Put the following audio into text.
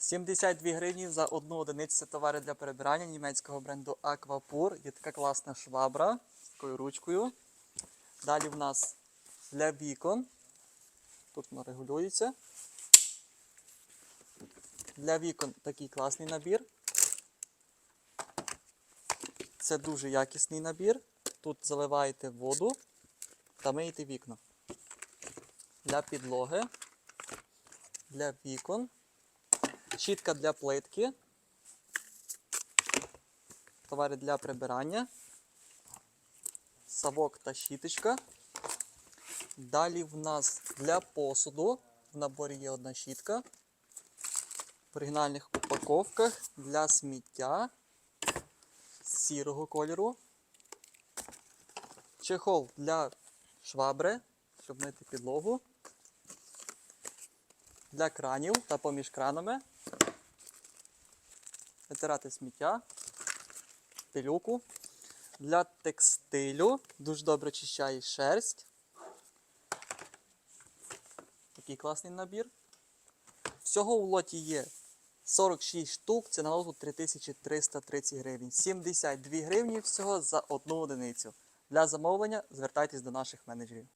72 гривні за одну одиницю товари для перебирання німецького бренду Aquapur. Є така класна швабра з такою ручкою. Далі в нас для вікон. Тут воно регулюється. Для вікон такий класний набір. Це дуже якісний набір. Тут заливаєте воду та миєте вікна. Для підлоги, для вікон, щітка для плитки, товари для прибирання, совок та щіточка. Далі в нас для посуду. В наборі є одна щітка. В оригінальних упаковках для сміття сірого кольору. Чехол для швабри, щоб мити підлогу. Для кранів та поміж кранами. Витирати сміття, пилюку. Для текстилю дуже добре чищає шерсть. Такий класний набір. Всього в лоті є 46 штук, це на лоту 3330 гривень. 72 гривні всього за одну одиницю. Для замовлення звертайтесь до наших менеджерів.